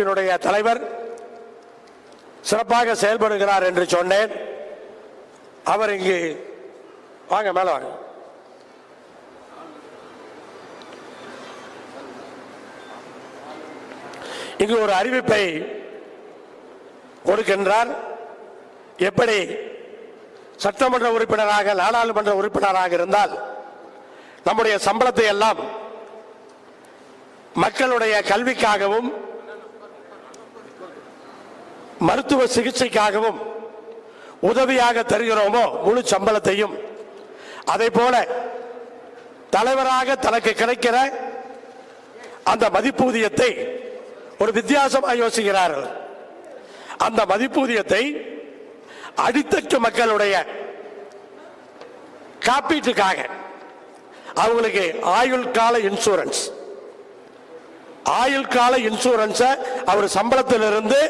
என்னுடைய தலைவர் சிறப்பாக செயல்படுகிறார் என்று சொன்னேன். அவர் இங்கு வாங்க மேல வாங்க. இங்கு ஒரு அறிவிப்பை கொடுக்கின்றார். எப்படி? சட்டமன்ற உறுப்பினராக நாடாளுமன்ற உறுப்பினராக இருந்தால் நம்முடைய சம்பளத்தை எல்லாம் மக்களுடைய கல்விக்காகவும் மருத்துவ சிகிச்சைக்காகவும் உதவியாக தருகிறோமோ முழு சம்பளத்தையும். அதே போல தலைவராக தனக்கு கிடைக்கிற அந்த மதிப்பூதியத்தை ஒரு வித்தியாசமாக யோசிக்கிறார்கள். அந்த மதிப்பூதியத்தை அடித்தட்டு மக்களுடைய காப்பீட்டுக்காக அவங்களுக்கு ஆயுள் கால இன்சூரன்ஸ். ஆயுள் கால இன்சூரன்ஸை அவர் சம்பளத்திலிருந்து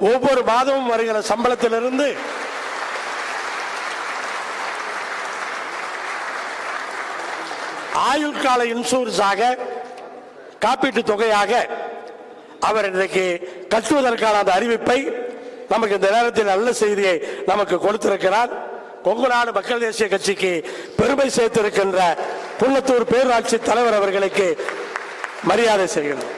ஒவ்வொரு மாதமும் வருகிற சம்பளத்திலிருந்து ஆயுள் கால இன்சூரன்ஸாக காப்பீட்டு தொகையாக அவர் இன்றைக்கு கட்டுவதற்கான அந்த அறிவிப்பை நமக்கு இந்த நேரத்தில் நல்ல செய்தியை நமக்கு கொடுத்திருக்கிறார். கொங்கு நாடு மக்கள் தேசிய கட்சிக்கு பெருமை சேர்த்திருக்கின்ற புள்ளத்தூர் பேரூராட்சி தலைவர் அவர்களுக்கு மரியாதை செய்கிறோம்.